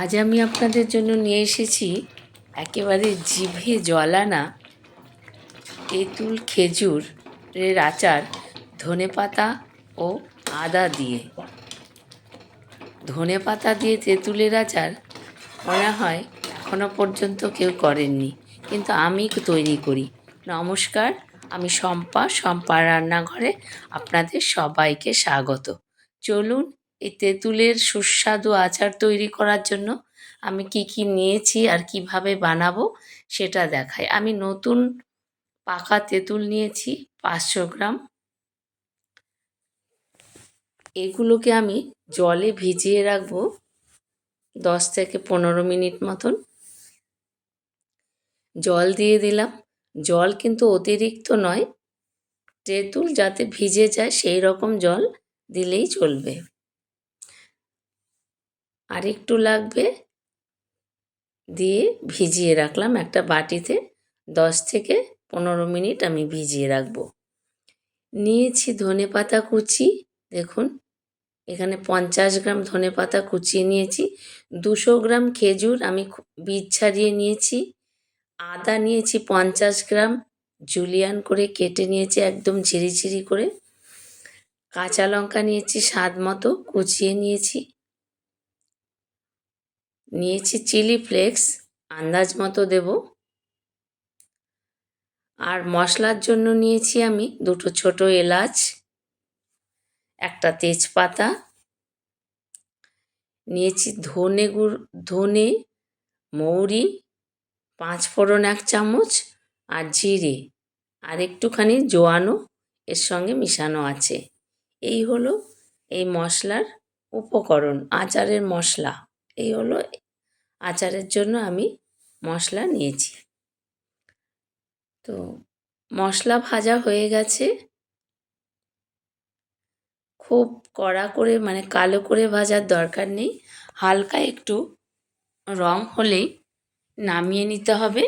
আজ আমি আপনাদের জন্য নিয়ে এসেছি একেবারে জিভে জল আনা তেঁতুল খেজুরের আচার ধনেপাতা ও আদা দিয়ে। ধনেপাতা দিয়ে তেঁতুলের আচার মনে হয় এখনও পর্যন্ত কেউ করেননি, কিন্তু আমি তৈরি করি। নমস্কার, আমি শম্পা শম্পা রান্নাঘরে আপনাদের সবাইকে স্বাগত। চলুন এই তেঁতুলের সুস্বাদু আচার তৈরি করার জন্য আমি কি কি নিয়েছি আর কীভাবে বানাবো সেটা দেখাই। আমি নতুন পাকা তেঁতুল নিয়েছি পাঁচশো গ্রাম। এগুলোকে আমি জলে ভিজিয়ে রাখব দশ থেকে পনেরো মিনিট মতন। জল দিয়ে দিলাম। জল কিন্তু অতিরিক্ত নয়। তেঁতুল যাতে ভিজে যায় সেই রকম জল দিলেই চলবে। আর একটু লাগবে। দিয়ে ভিজিয়ে রাখলাম একটা বাটিতে। দশ থেকে পনেরো মিনিট আমি ভিজিয়ে রাখব। নিয়েছি ধনে পাতা কুচি। দেখুন, এখানে পঞ্চাশ গ্রাম ধনে পাতা কুচিয়ে নিয়েছি। দুশো গ্রাম খেজুর আমি বীজ ছাড়িয়ে নিয়েছি। আদা নিয়েছি পঞ্চাশ গ্রাম। জুলিয়ান করে কেটে নিয়েছি একদম ঝিরিঝিরি করে। কাঁচা লঙ্কা নিয়েছি স্বাদ মতো কুচিয়ে নিয়েছি। নিয়েছি চিলি ফ্লেক্স, আন্দাজ মতো দেব। আর মশলার জন্য নিয়েছি আমি দুটো ছোট এলাচ, একটা তেজপাতা। নিয়েছি ধনে গুঁড়ো, ধনে, মৌরি, পাঁচ ফোড়ন এক চামচ আর জিরে আর একটুখানি জোয়ানো, এর সঙ্গে মিশানো আছে। এই হলো এই মশলার উপকরণ, আচারের মশলা। এই হলো আচারের জন্য আমি মশলা নিয়েছি। তো মশলা ভাজা হয়ে গেছে। খুব কড়া করে মানে কালো করে ভাজার দরকার নেই। হালকা একটু রং হলেই নামিয়ে নিতে হবে।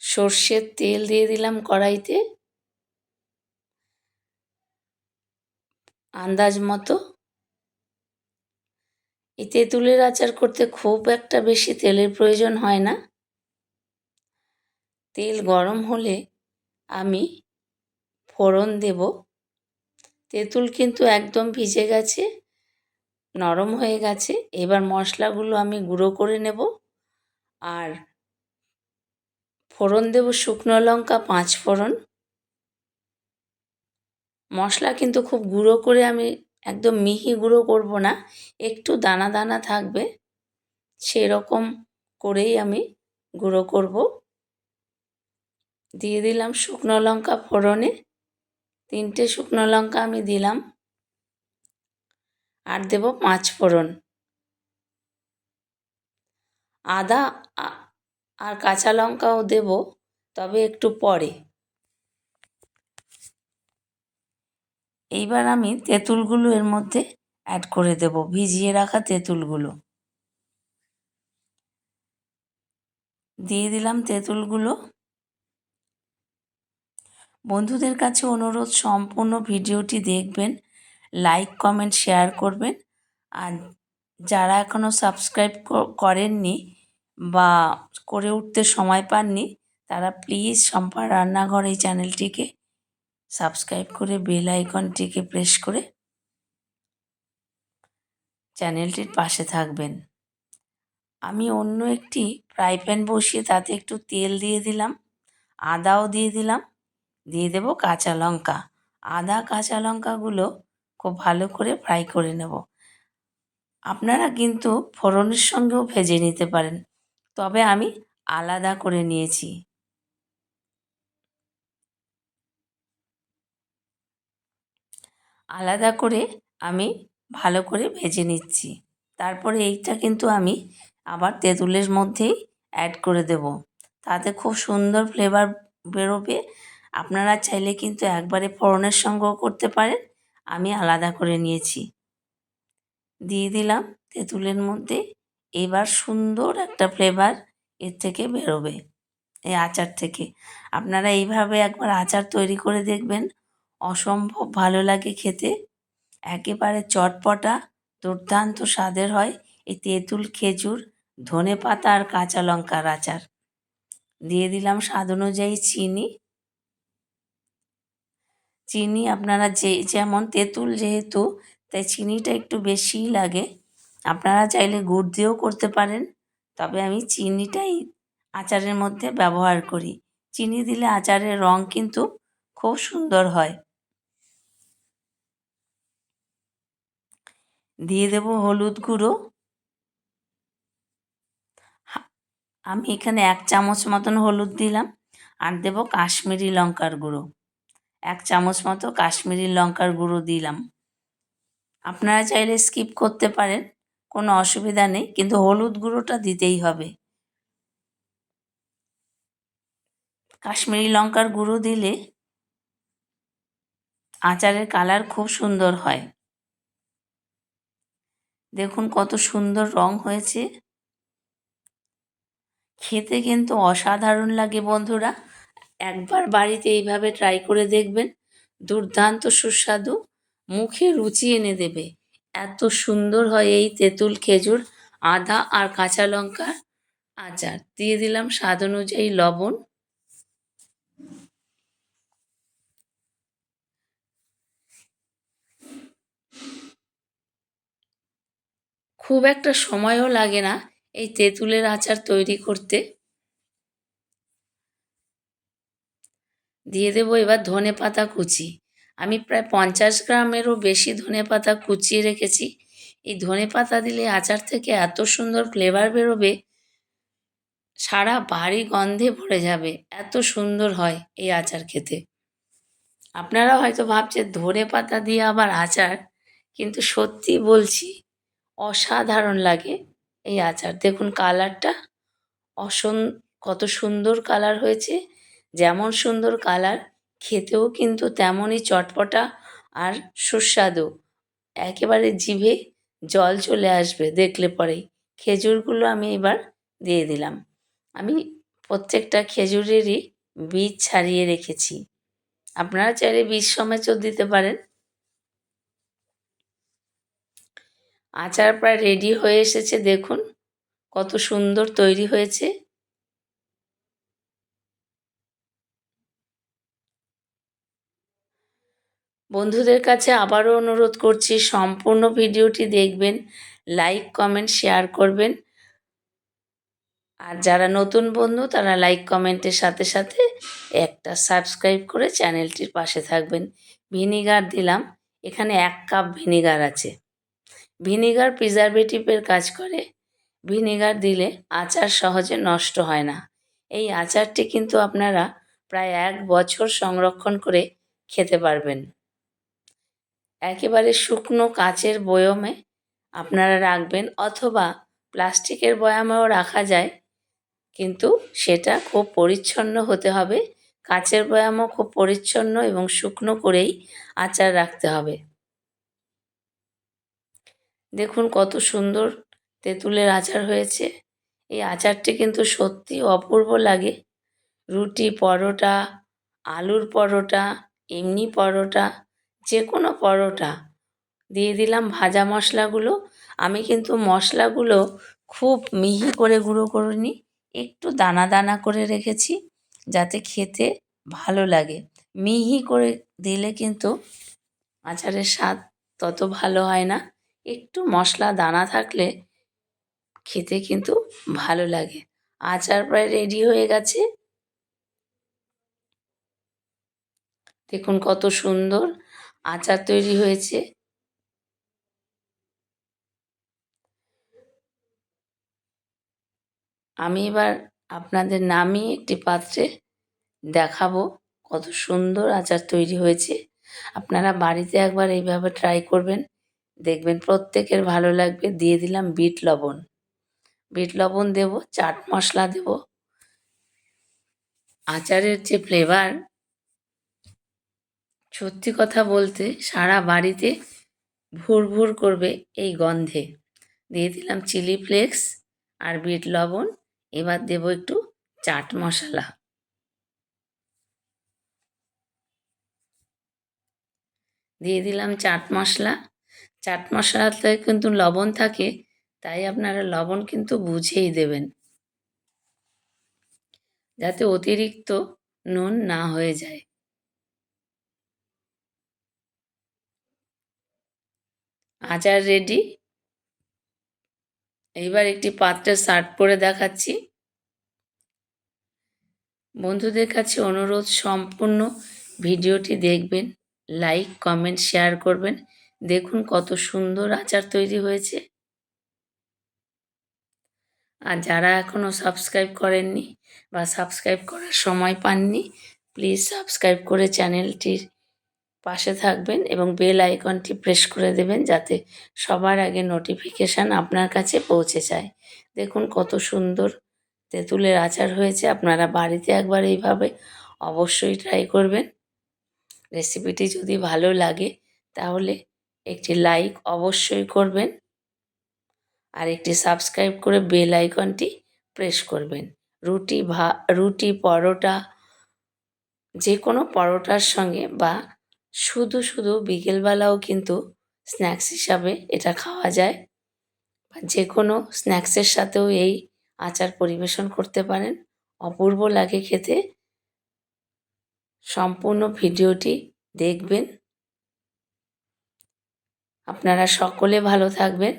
সর্ষের তেল দিয়ে দিলাম কড়াইতে। আন্দাজ মতো এই তেঁতুলের আচার করতে খুব একটা বেশি তেলের প্রয়োজন হয় না। তেল গরম হলে আমি ফোড়ন দেব। তেঁতুল কিন্তু একদম ভিজে গেছে, নরম হয়ে গেছে। এবার মশলাগুলো আমি গুঁড়ো করে নেব আর ফোড়ন দেব শুকনো লঙ্কা, পাঁচ ফোড়ন। মশলা কিন্তু খুব গুঁড়ো করে আমি একদম মিহি গুঁড়ো করব না, একটু দানা দানা থাকবে, সেরকম করেই আমি গুঁড়ো করব। দিয়ে দিলাম শুকনো লঙ্কা ফোড়নে, তিনটে শুকনো লঙ্কা আমি দিলাম, আর দেব পাঁচ ফোড়ন। আদা আর কাঁচা লঙ্কাও দেব, তবে একটু পরে। এইবার আমি তেঁতুলগুলো এর মধ্যে অ্যাড করে দেব, ভিজিয়ে রাখা তেঁতুলগুলো। দিয়ে দিলাম তেঁতুলগুলো। বন্ধুদের কাছে অনুরোধ, সম্পূর্ণ ভিডিওটি দেখবেন লাইক কমেন্ট শেয়ার করবেন। আর যারা এখনও সাবস্ক্রাইব করেননি বা করে উঠতে সময় পাননি, তারা প্লিজ সম্পার রান্নাঘর এই চ্যানেলটিকে সাবস্ক্রাইব করে বেল আইকনটিকে প্রেস করে চ্যানেলটির পাশে থাকবেন। আমি অন্য একটি ফ্রাই প্যান বসিয়ে তাতে একটু তেল দিয়ে দিলাম, আদাও দিয়ে দিলাম, দিয়ে দেব কাঁচা লঙ্কা। আদা, কাঁচা লঙ্কাগুলো খুব ভালো করে ফ্রাই করে নেব। আপনারা কিন্তু ফোড়নের সঙ্গেও ভেজে নিতে পারেন, তবে আমি আলাদা করে নিয়েছি। আলাদা করে আমি ভালো করে ভেজে নিচ্ছি। তারপরে এইটা কিন্তু আমি আবার তেঁতুলের মধ্যেই অ্যাড করে দেব। তাতে খুব সুন্দর ফ্লেভার বেরোবে। আপনারা চাইলে কিন্তু একবারে ফোড়নের সঙ্গেও করতে পারেন। আমি আলাদা করে নিয়েছি। দিয়ে দিলাম তেঁতুলের মধ্যে। এবার সুন্দর একটা ফ্লেভার এর থেকে বেরোবে। এই আচার থেকে। আপনারা এইভাবে একবার আচার তৈরি করে দেখবেন। অসম্ভব ভালো লাগে খেতে। একেবারে চটপটা, দুর্দান্ত স্বাদের হয় এই তেঁতুল, খেজুর, ধনে পাতা আর কাঁচা লঙ্কার আচার। দিয়ে দিলাম স্বাদ অনুযায়ী চিনি। চিনি আপনারা যে, যেমন তেঁতুল যেহেতু, তাই চিনিটা একটু বেশিই লাগে। আপনারা চাইলে গুড় দিয়েও করতে পারেন, তবে আমি চিনিটাই আচারের মধ্যে ব্যবহার করি। চিনি দিলে আচারের রং কিন্তু খুব সুন্দর হয়। দিয়ে দেব হলুদ গুঁড়ো। আমি এখানে এক চামচ মতন হলুদ দিলাম আর দেব কাশ্মীরি লঙ্কার গুঁড়ো। এক চামচ মতো কাশ্মীরি লঙ্কার গুঁড়ো দিলাম। আপনারা চাইলে স্কিপ করতে পারেন, কোনো অসুবিধা নেই, কিন্তু হলুদ গুঁড়োটা দিতেই হবে। কাশ্মীরি লঙ্কার গুঁড়ো দিলে আচারের কালার খুব সুন্দর হয়। দেখুন কত সুন্দর রং হয়েছে। খেতে কিন্তু অসাধারণ লাগে বন্ধুরা। একবার বাড়িতে এইভাবে ট্রাই করে দেখবেন, দুর্দান্ত সুস্বাদু, মুখে রুচি এনে দেবে। এত সুন্দর হয় এই তেঁতুল, খেজুর, আদা আর কাঁচা লঙ্কা আচার। দিয়ে দিলাম স্বাদ অনুযায়ী লবণ। খুব একটা সময়ও লাগে না এই তেঁতুলের আচার তৈরি করতে। দিয়ে দেবো এবার ধনে পাতা কুচি। আমি প্রায় পঞ্চাশ গ্রামেরও বেশি ধনে পাতা কুচিয়ে রেখেছি। এই ধনে পাতা দিলে আচার থেকে এত সুন্দর ফ্লেভার বেরোবে, সারা বাড়ি গন্ধে ভরে যাবে, এত সুন্দর হয় এই আচার খেতে। আপনারা হয়তো ভাবছেন ধনে পাতা দিয়ে আবার আচার, কিন্তু সত্যি বলছি অসাধারণ লাগে এই আচার। দেখুন কালারটা, অসন, কত সুন্দর কালার হয়েছে, যেমন সুন্দর কালার, খেতেও কিন্তু তেমনই চটপটা আর সুস্বাদু। একেবারে জিভে জল চলে আসবে দেখলে পরেই। খেজুরগুলো আমি এবার দিয়ে দিলাম। আমি প্রত্যেকটা খেজুরেরই বীজ ছাড়িয়ে রেখেছি। আপনারা চাইলে বীজ সমেতও দিতে পারেন। আচার প্রায় রেডি হয়ে এসেছে, দেখুন। কত সুন্দর তৈরি হয়েছে। বন্ধুদের কাছে আবারও অনুরোধ করছি, সম্পূর্ণ ভিডিওটি দেখবেন লাইক কমেন্ট শেয়ার করবেন। আর যারা নতুন বন্ধু, তারা লাইক কমেন্টের সাথে সাথে একটা সাবস্ক্রাইব করে চ্যানেলটির পাশে থাকবেন। ভিনিগার দিলাম। এখানে এক কাপ ভিনিগার আছে। ভিনিগার প্রিজারভেটিভের কাজ করে। ভিনিগার দিলে আচার সহজে নষ্ট হয় না। এই আচারটি কিন্তু আপনারা প্রায় এক বছর সংরক্ষণ করে খেতে পারবেন। একেবারে শুকনো কাচের বয়মে আপনারা রাখবেন অথবা প্লাস্টিকের বয়ামেও রাখা যায়, কিন্তু সেটা খুব পরিচ্ছন্ন হতে হবে। কাচের বয়ামও খুব পরিচ্ছন্ন এবং শুকনো করেই আচার রাখতে হবে। দেখুন কত সুন্দর তেঁতুলের আচার হয়েছে। এই আচারটি কিন্তু সত্যি অপূর্ব লাগে। রুটি পরোটা, আলুর পরোটা, এমনি পরোটা যে কোনো পরোটা। দিয়ে দিলাম ভাজা মশলাগুলো। আমি কিন্তু মশলাগুলো খুব মিহি করে গুঁড়ো করিনি, একটু দানা দানা করে রেখেছি যাতে খেতে ভালো লাগে। মিহি করে দিলে কিন্তু আচারের স্বাদ তত ভালো হয় না। একটু মশলা, দানা থাকলে খেতে কিন্তু ভালো লাগে। আচার প্রায় রেডি হয়ে গেছে। দেখুন কত সুন্দর আচার তৈরি হয়েছে। আমি এবার আপনাদের নামিয়ে একটি পাত্রে দেখাবো কত সুন্দর আচার তৈরি হয়েছে। আপনারা বাড়িতে একবার এইভাবে ট্রাই করবেন। দেখবেন প্রত্যেকের ভালো লাগবে। দিয়ে দিলাম বিট লবণ। বিট লবণ দেব, চাট মশলা দেব। আচারের যে ফ্লেভার সত্যি কথা বলতে সারা বাড়িতে ভুর ভুর করবে এই গন্ধে। দিয়ে দিলাম চিলি ফ্লেক্স আর বিট লবণ, এবার দেব একটু চাট মশলা। দিয়ে দিলাম চাট মশলা। চাট মশলাতে কিন্তু লবণ থাকে, তাই আপনারা লবণ কিন্তু বুঝেই দেবেন। যাতে অতিরিক্ত নুন না হয়ে যায়। আচার রেডি। এইবার একটি পাত্রে সার্ভ করে দেখাচ্ছি। বন্ধুদের কাছে অনুরোধ, সম্পূর্ণ ভিডিওটি দেখবেন, লাইক, কমেন্ট, শেয়ার করবেন। দেখুন কত সুন্দর আচার তৈরি হয়েছে। আর যারা এখনও সাবস্ক্রাইব করেননি বা সাবস্ক্রাইব করার সময় পাননি, প্লিজ সাবস্ক্রাইব করে চ্যানেলটির পাশে থাকবেন এবং বেল আইকনটি প্রেস করে দেবেন যাতে সবার আগে নোটিফিকেশান আপনার কাছে পৌঁছে যায়। দেখুন কত সুন্দর তেঁতুলের আচার হয়েছে, আপনারা বাড়িতে একবার এইভাবে অবশ্যই ট্রাই করবেন। রেসিপিটি যদি ভালো লাগে তাহলে একটি লাইক অবশ্যই করবেন আর একটি সাবস্ক্রাইব করে বেল আইকনটি প্রেস করবেন। রুটি ভা, রুটি পরোটা যে কোনো পরোটার সঙ্গে বা শুধু শুধু বিকেলবেলাও কিন্তু স্ন্যাক্স হিসাবে এটা খাওয়া যায়। বা যে কোনো স্ন্যাক্সের সাথেও এই আচার পরিবেশন করতে পারেন। অপূর্ব লাগে খেতে। সম্পূর্ণ ভিডিওটি দেখবেন। আপনারা সকলে ভালো থাকবেন।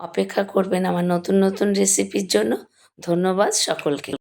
অপেক্ষা করবেন আমার নতুন নতুন রেসিপির জন্য। ধন্যবাদ সকলকে।